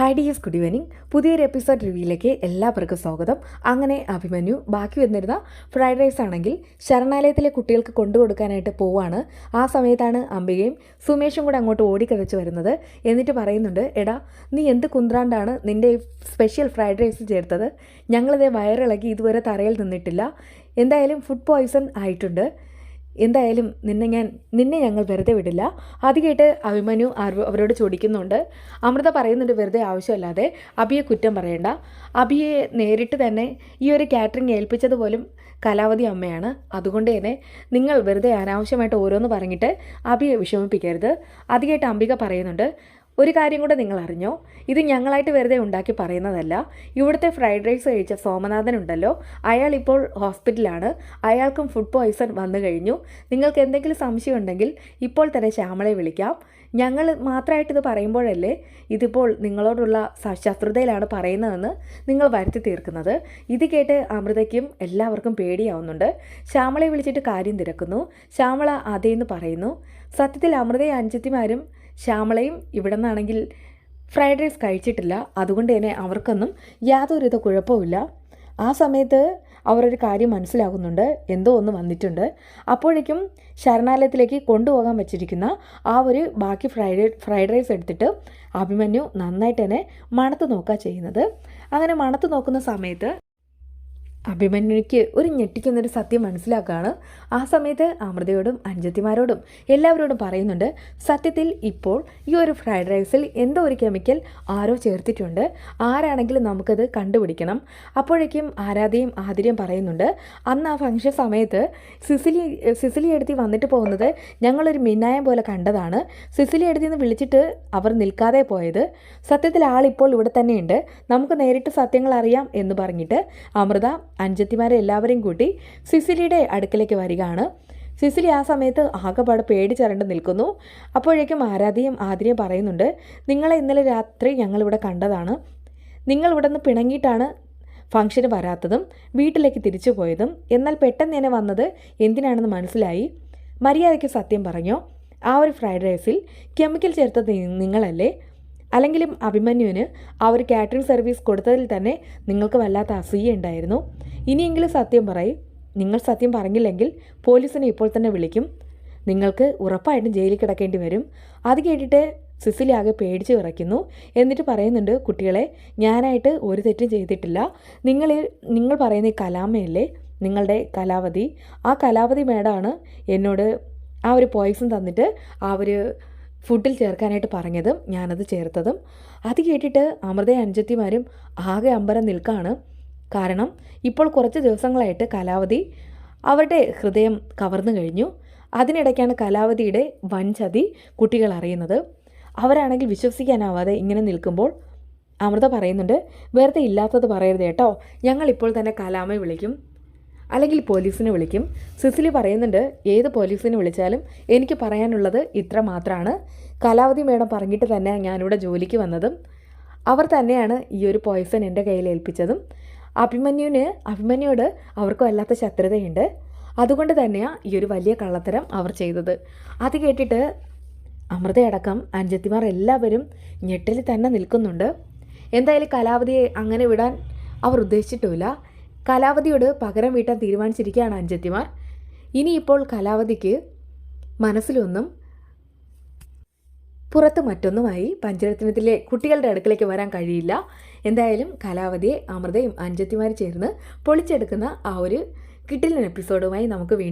Hi dears good evening പുതിയൊരു episode റിവ്യൂയിലേക്ക് എല്ലാവർക്കും സ്വാഗതം. അങ്ങനെ അഭിമന്യു ബാക്കി വന്നിരുന്ന ഫ്രൈഡ് റൈസ് ആണെങ്കിൽ ശരണാലയത്തിലെ കുട്ടികൾക്ക് കൊണ്ടുകൊടുക്കാനായിട്ട് പോവാണ്. ആ സമയത്താണ് അംബികയും സുമേഷും കൂടെ അങ്ങോട്ട് ഓടിക്കതച്ച് വരുന്നത്. എന്നിട്ട് പറയുന്നുണ്ട് എടാ നീ എന്ത് കുന്ത്രാണ്ടാണ് നിന്റെ സ്പെഷ്യൽ ഫ്രൈഡ് റൈസ് ചേർത്തത്? ഞങ്ങളിതേ വയറിളക്കി ഇതുവരെ തറയിൽ നിന്നിട്ടില്ല. എന്തായാലും ഫുഡ് പോയ്സൺ ആയിട്ടുണ്ട്. എന്തായാലും നിന്നെ ഞാൻ നിന്നെ ഞങ്ങൾ വെറുതെ വിടില്ല. അത് കേട്ട് അഭിമന്യു അവരോട് ചോദിക്കുന്നുണ്ട്. അമൃത പറയുന്നുണ്ട് വെറുതെ ആവശ്യമല്ലാതെ. അബിയെ കുറ്റം പറയണ്ട. അബിയെ നേരിട്ട് തന്നെ ഈ ഒരു കാറ്ററിംഗ് ഏൽപ്പിച്ചത് പോലും കലാവതി അമ്മയാണ്. അതുകൊണ്ട് തന്നെ നിങ്ങൾ വെറുതെ അനാവശ്യമായിട്ട് ഓരോന്ന് പറഞ്ഞിട്ട് അബിയെ വിഷമിപ്പിക്കരുത്. അത് കേട്ട് അംബിക പറയുന്നുണ്ട്. ഒരു കാര്യം കൂടെ നിങ്ങൾ അറിഞ്ഞോ ഇത് ഞങ്ങളായിട്ട് വെറുതെ ഉണ്ടാക്കി പറയുന്നതല്ല. ഇവിടുത്തെ ഫ്രൈഡ് റൈസ് കഴിച്ച സോമനാഥൻ ഉണ്ടല്ലോ. അയാൾ ഇപ്പോൾ ഹോസ്പിറ്റലാണ്. അയാൾക്കും ഫുഡ് പോയ്സൺ വന്നു കഴിഞ്ഞു. നിങ്ങൾക്ക് എന്തെങ്കിലും സംശയം ഉണ്ടെങ്കിൽ ഇപ്പോൾ തന്നെ ശ്യാമളെ വിളിക്കാം. ഞങ്ങൾ മാത്രമായിട്ട് ഇത് പറയുമ്പോഴല്ലേ ഇതിപ്പോൾ നിങ്ങളോടുള്ള ശത്രുതയിലാണ് പറയുന്നതെന്ന് നിങ്ങൾ വരുത്തി തീർക്കുന്നത്. ഇത് കേട്ട് അമൃതയ്ക്കും എല്ലാവർക്കും പേടിയാവുന്നുണ്ട്. ശ്യാമളെ വിളിച്ചിട്ട് കാര്യം തിരക്കുന്നു. ശ്യാമള അതേന്ന് പറയുന്നു. സത്യത്തിൽ അമൃതയും അഞ്ചത്തിമാരും ശ്യാമളയും ഇവിടെ നിന്നാണെങ്കിൽ ഫ്രൈഡ് റൈസ് കഴിച്ചിട്ടില്ല. അതുകൊണ്ട് തന്നെ അവർക്കൊന്നും യാതൊരുവിധ കുഴപ്പമില്ല ആ സമയത്ത് അവരൊരു കാര്യം മനസ്സിലാകുന്നുണ്ട്. എന്തോ ഒന്ന് വന്നിട്ടുണ്ട്. അപ്പോഴേക്കും ശരണാലയത്തിലേക്ക് കൊണ്ടുപോകാൻ വെച്ചിരിക്കുന്ന ആ ഒരു ബാക്കി ഫ്രൈഡ് ഫ്രൈഡ് റൈസ് എടുത്തിട്ട് അഭിമന്യു നന്നായിട്ട് തന്നെ മണത്ത് നോക്കുക ചെയ്യുന്നത്. അങ്ങനെ മണത്ത് നോക്കുന്ന സമയത്ത് അഭിമന്യുക്ക് ഒരു ഞെട്ടിക്കുന്നൊരു സത്യം മനസ്സിലാക്കുകയാണ് ആ സമയത്ത് അമൃതയോടും അഞ്ചത്തിമാരോടും എല്ലാവരോടും പറയുന്നുണ്ട് സത്യത്തിൽ ഇപ്പോൾ ഈ ഒരു ഫ്രൈഡ് റൈസിൽ എന്തോ ഒരു കെമിക്കൽ ആരോ ചേർത്തിട്ടുണ്ട്. ആരാണെങ്കിലും നമുക്കത് കണ്ടുപിടിക്കണം. അപ്പോഴേക്കും ആരാധയും ആതിരയും പറയുന്നുണ്ട് അന്ന് ആ ഫംഗ്ഷൻ സമയത്ത് സിസിലി സിസിലി എടുത്തി വന്നിട്ട് പോകുന്നത് ഞങ്ങളൊരു മിന്നായം പോലെ കണ്ടതാണ്. സിസിലി എടുത്തി നിന്ന് വിളിച്ചിട്ട് അവർ നിൽക്കാതെ പോയത്. സത്യത്തിൽ ആളിപ്പോൾ ഇവിടെ തന്നെയുണ്ട്. നമുക്ക് നേരിട്ട് സത്യങ്ങൾ അറിയാം എന്ന് പറഞ്ഞിട്ട് അമൃത അഞ്ചത്തിമാരെ എല്ലാവരെയും കൂട്ടി സിസിലിയുടെ അടുക്കലേക്ക് വരികയാണ്. സിസിലി ആ സമയത്ത് ആകെപ്പാടെ പേടിച്ചരണ്ട് നിൽക്കുന്നു. അപ്പോഴേക്കും ആരാധ്യം ആതിരയും പറയുന്നുണ്ട് നിങ്ങളെ ഇന്നലെ രാത്രി ഞങ്ങളിവിടെ കണ്ടതാണ്. നിങ്ങൾ ഇവിടെ നിന്ന് പിണങ്ങിയിട്ടാണ് ഫംഗ്ഷന് വരാത്തതും വീട്ടിലേക്ക് തിരിച്ചു പോയതും. എന്നാൽ പെട്ടെന്ന് തന്നെ വന്നത് എന്തിനാണെന്ന് മനസ്സിലായി. മര്യാദയ്ക്ക് സത്യം പറഞ്ഞോ. ആ ഒരു ഫ്രൈഡ് റൈസിൽ കെമിക്കൽ ചേർത്തത് നിങ്ങളല്ലേ? അല്ലെങ്കിലും അഭിമന്യുവിന് ആ ഒരു കാറ്ററിംഗ് സർവീസ് കൊടുത്തതിൽ തന്നെ നിങ്ങൾക്ക് വല്ലാത്ത അസൂയ ഉണ്ടായിരുന്നു. ഇനിയെങ്കിലും സത്യം പറയും. നിങ്ങൾ സത്യം പറഞ്ഞില്ലെങ്കിൽ പോലീസിനെ ഇപ്പോൾ തന്നെ വിളിക്കും. നിങ്ങൾക്ക് ഉറപ്പായിട്ടും ജയിലിൽ കിടക്കേണ്ടി വരും. അത് കേട്ടിട്ട് സിസിലി ആകെ പേടിച്ച് വിറയ്ക്കുന്നു. എന്നിട്ട് പറയുന്നുണ്ട് കുട്ടികളെ ഞാനായിട്ട് ഒരു തെറ്റും ചെയ്തിട്ടില്ല. നിങ്ങൾ നിങ്ങൾ പറയുന്ന ഈ കലാമയല്ലേ? നിങ്ങളുടെ കലാവതി ആ കലാവതി മേഡമാണ് എന്നോട് ആ ഒരു പോയിസൺ തന്നിട്ട് ആ ഒരു ഫുഡിൽ ചേർക്കാനായിട്ട് പറഞ്ഞതും ഞാനത് ചേർത്തതും. അത് കേട്ടിട്ട് അമൃത അഞ്ചത്തിമാരും ആകെ അമ്പരം നിൽക്കാണ്. കാരണം ഇപ്പോൾ കുറച്ച് ദിവസങ്ങളായിട്ട് കലാവതി അവരുടെ ഹൃദയം കവർന്നു കഴിഞ്ഞു. അതിനിടയ്ക്കാണ് കലാവതിയുടെ വൻചതി കുട്ടികൾ അറിയുന്നത്. അവരാണെങ്കിൽ വിശ്വസിക്കാനാവാതെ ഇങ്ങനെ നിൽക്കുമ്പോൾ അമൃത പറയുന്നുണ്ട് വെറുതെ ഇല്ലാത്തത് പറയരുത് കേട്ടോ. ഞങ്ങളിപ്പോൾ തന്നെ കലാമയെ വിളിക്കും. അല്ലെങ്കിൽ പോലീസിനെ വിളിക്കും. സിസിലി പറയുന്നുണ്ട് ഏത് പോലീസിനെ വിളിച്ചാലും എനിക്ക് പറയാനുള്ളത് ഇത്ര മാത്രമാണ്. കലാവതി മേഡം പറഞ്ഞിട്ട് തന്നെ ഞാനിവിടെ ജോലിക്ക് വന്നതും അവർ തന്നെയാണ് ഈ ഒരു പോയിസൺ എന്റെ കയ്യിൽ ഏൽപ്പിച്ചതും. അഭിമന്യുവിന് അഭിമന്യോട് അവർക്ക് വല്ലാത്ത ശത്രുതയുണ്ട്. അതുകൊണ്ട് തന്നെയാണ് ഈ ഒരു വലിയ കള്ളത്തരം അവർ ചെയ്തത്. അത് കേട്ടിട്ട് അമൃതയടക്കം അഞ്ചത്തിമാർ എല്ലാവരും ഞെട്ടലിൽ തന്നെ നിൽക്കുന്നുണ്ട്. എന്തായാലും കലാവതിയെ അങ്ങനെ വിടാൻ അവർ ഉദ്ദേശിച്ചിട്ടുമില്ല. കലാവതിയോട് പകരം വീട്ടാൻ തീരുമാനിച്ചിരിക്കുകയാണ് അഞ്ചത്തിമാർ. ഇനിയിപ്പോൾ കലാവതിക്ക് മനസ്സിലൊന്നും പുറത്ത് മറ്റൊന്നുമായി പഞ്ചരത്നത്തിലെ കുട്ടികളുടെ അടുക്കലേക്ക് വരാൻ കഴിയില്ല. എന്തായാലും കലാവതിയെ അമൃതയും അഞ്ചത്തിമാരും ചേർന്ന് പൊളിച്ചെടുക്കുന്ന ആ ഒരു കിട്ടിലൻ എപ്പിസോഡുമായി നമുക്ക് വീണ്ടും